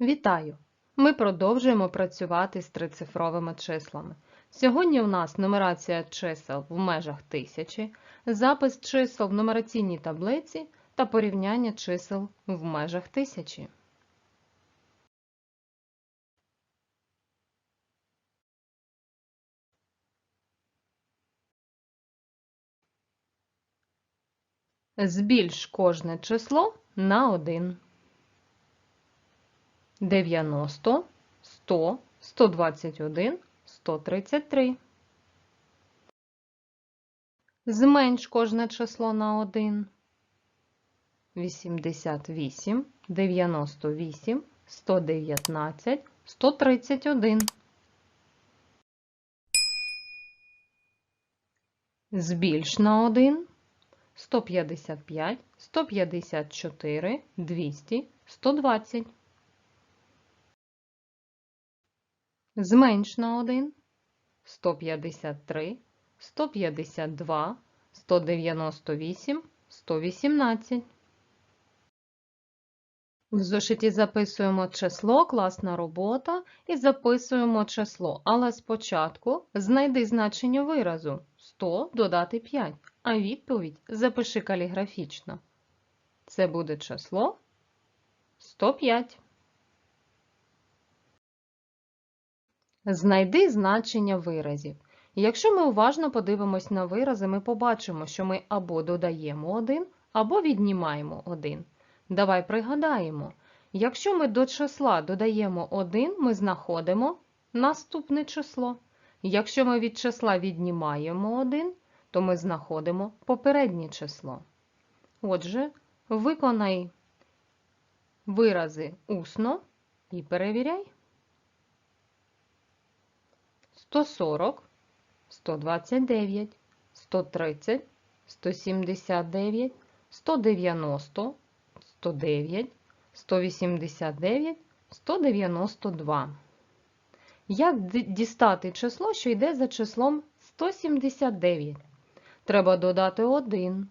Вітаю! Ми продовжуємо працювати з трицифровими числами. Сьогодні у нас нумерація чисел в межах тисячі, запис чисел в нумераційній таблиці та порівняння чисел в межах тисячі. Збільш кожне число на 1. 90, 100, 121, 133. Зменш кожне число на 1. 88, 98, 119, 131. Збільш на 1. 155, 154, 200, 120. Зменш на 1. 153, 152, 198, 118. В зошиті записуємо число, класна робота, і записуємо число. Але спочатку знайди значення виразу 100 додати 5, а відповідь запиши каліграфічно. Це буде число 105. Знайди значення виразів. Якщо ми уважно подивимось на вирази, ми побачимо, що ми або додаємо 1, або віднімаємо 1. Давай пригадаємо, якщо ми до числа додаємо 1, ми знаходимо наступне число. Якщо ми від числа віднімаємо 1, то ми знаходимо попереднє число. Отже, виконай вирази усно і перевіряй. 140, 129, 130, 179, 190, 109, 189, 192. Як дістати число, що йде за числом 179? Треба додати 1.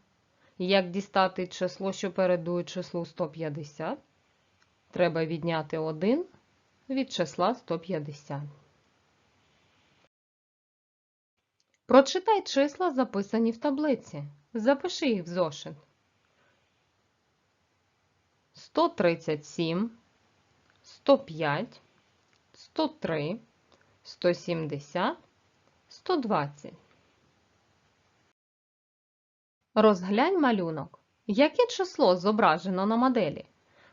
Як дістати число, що передує числу 150? Треба відняти 1 від числа 150. Прочитай числа, записані в таблиці. Запиши їх в зошит. 137, 105, 103, 170, 120. Розглянь малюнок. Яке число зображено на моделі?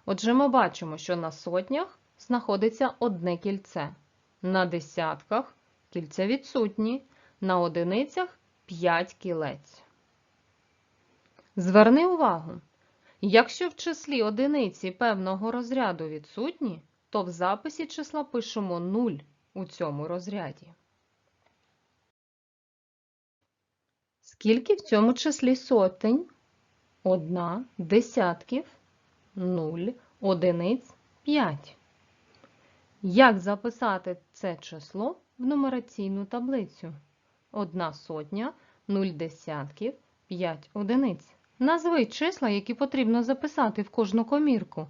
Отже, ми бачимо, що на сотнях знаходиться одне кільце. На десятках кільця відсутні, на одиницях 5 кілець. Зверни увагу, якщо в числі одиниці певного розряду відсутні, то в записі числа пишемо 0 у цьому розряді. Скільки в цьому числі сотень? Одна, десятків, нуль, одиниць, п'ять. Як записати це число в нумераційну таблицю? Одна сотня, нуль десятків, п'ять одиниць. Назви числа, які потрібно записати в кожну комірку.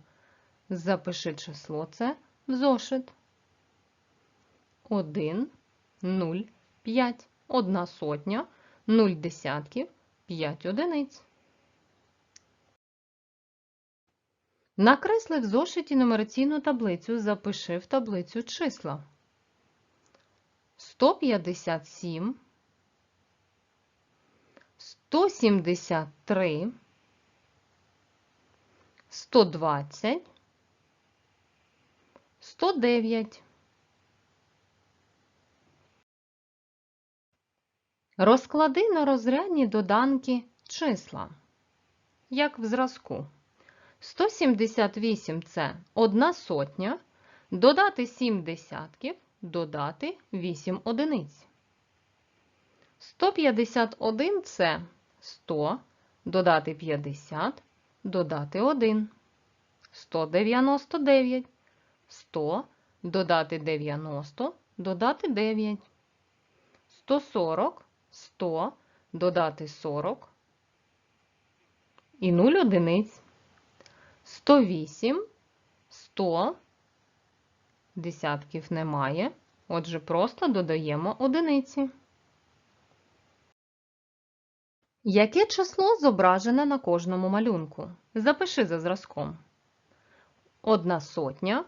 Запиши число це в зошит. 1, 0, 5, одна сотня, 0 десятків, 5 одиниць. Накресли в зошиті нумераційну таблицю, запиши в таблицю числа. 157, 173, 120, 109. Розклади на розрядні доданки числа. Як в зразку. 178 це 1 сотня, додати 7 десятків, додати 8 одиниць. 151 це 100, додати 50, додати 1. 199, 100, додати 90, додати 9. 140, 100, додати 40 і 0 одиниць. 108, 100, десятків немає, отже, просто додаємо одиниці. Яке число зображене на кожному малюнку? Запиши за зразком. Одна сотня,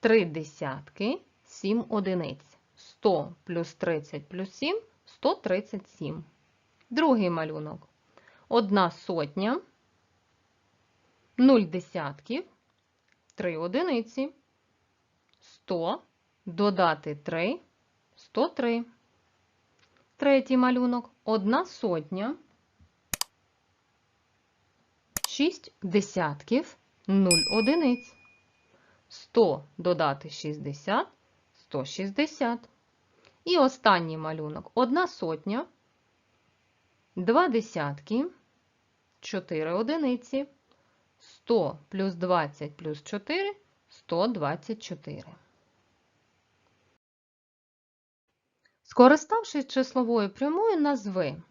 три десятки, сім одиниць. 100 плюс 30 плюс 7 – 137. Другий малюнок. Одна сотня, 0 десятків, 3 одиниці. 100 додати 3 – 103. Третій малюнок. Одна сотня, 6 десятків, 0 одиниць. 100 додати 60 – 160. І останній малюнок. Одна сотня, 2 десятки, 4 одиниці. 100 плюс 20 плюс 4 – 124. Скориставшись числовою прямою, назви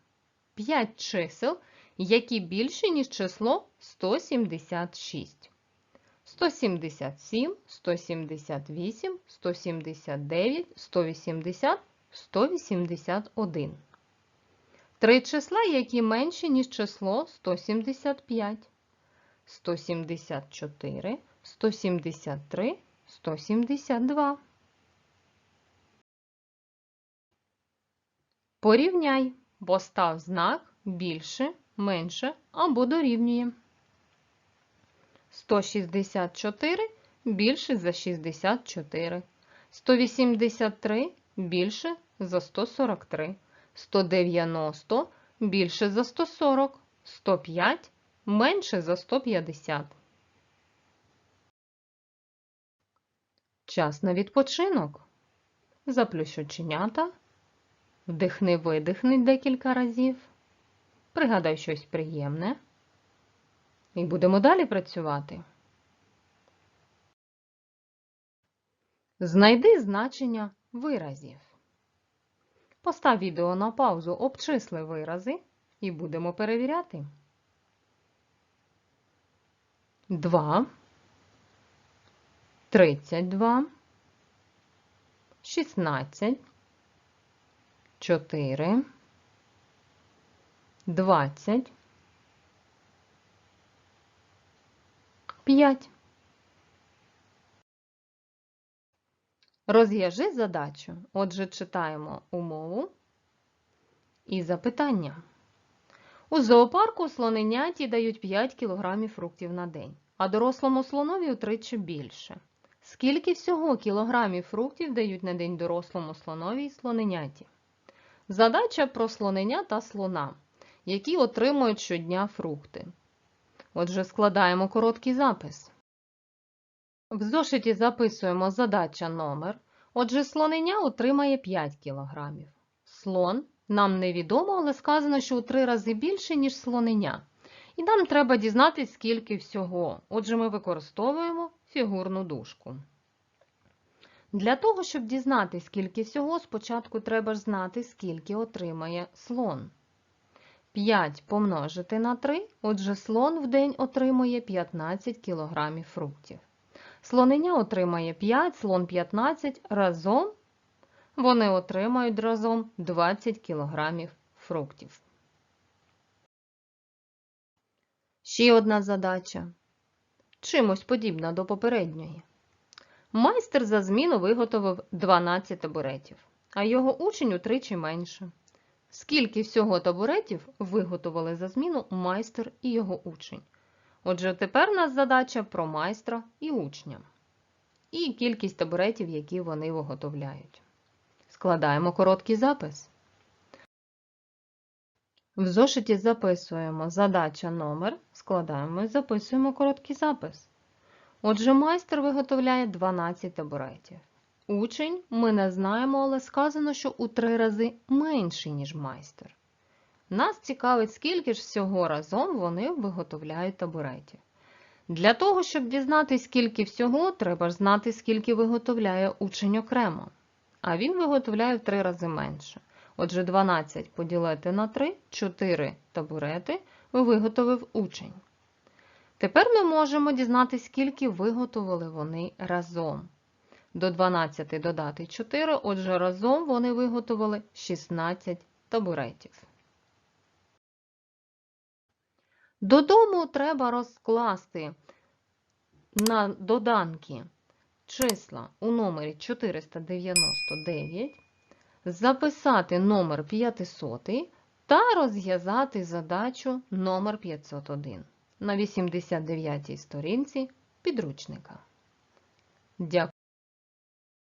5 чисел, які більші, ніж число 176. 177, 178, 179, 180, 181. Три числа, які менші, ніж число 175. 174, 173, 172. Порівняй, постав знак більше, менше або дорівнює. 164 більше за 64. 183 більше за 143. 190 більше за 140. 105 менше за 150. Час на відпочинок. Заплющ оченята. Вдихни, видихни декілька разів. Пригадай щось приємне. І будемо далі працювати. Знайди значення виразів. Постав відео на паузу, обчисли вирази і будемо перевіряти. 2, 32, 16, 4, 20, 5. Розв'яжи задачу. Отже, читаємо умову і запитання. У зоопарку слоненяті дають 5 кг фруктів на день, а дорослому слонові утричі більше. Скільки всього кілограмів фруктів дають на день дорослому слонові і слоненяті? Задача про слоненя та слона, які отримують щодня фрукти. Отже, складаємо короткий запис. В зошиті записуємо задача номер. Отже, слоненя отримає 5 кг. Слон нам невідомо, але сказано, що у 3 рази більше, ніж слоненя. І нам треба дізнатися, скільки всього. Отже, ми використовуємо фігурну дужку. Для того, щоб дізнатися, скільки всього, спочатку треба ж знати, скільки отримає слон. 5 помножити на 3, отже, слон в день отримує 15 кг фруктів. Слоненя отримає 5, слон 15, разом вони отримають разом 20 кг фруктів. Ще одна задача. Чимось подібна до попередньої. Майстер за зміну виготовив 12 табуретів, а його учень утричі менше. Скільки всього табуретів виготовили за зміну майстер і його учень? Отже, тепер у нас задача про майстра і учня. І кількість табуретів, які вони виготовляють. Складаємо короткий запис. В зошиті записуємо задача номер, складаємо і записуємо короткий запис. Отже, майстер виготовляє 12 табуретів. Учень ми не знаємо, але сказано, що у 3 рази менший, ніж майстер. Нас цікавить, скільки ж всього разом вони виготовляють табуретів. Для того, щоб дізнатися, скільки всього, треба ж знати, скільки виготовляє учень окремо. А він виготовляє в 3 рази менше. Отже, 12 поділити на 3, 4 табурети виготовив учень. Тепер ми можемо дізнатися, скільки виготовили вони разом. До 12 додати 4, отже, разом вони виготовили 16 табуретів. Додому треба розкласти на доданки числа у номері 499, записати номер 500 та розв'язати задачу номер 501 на 89 сторінці підручника.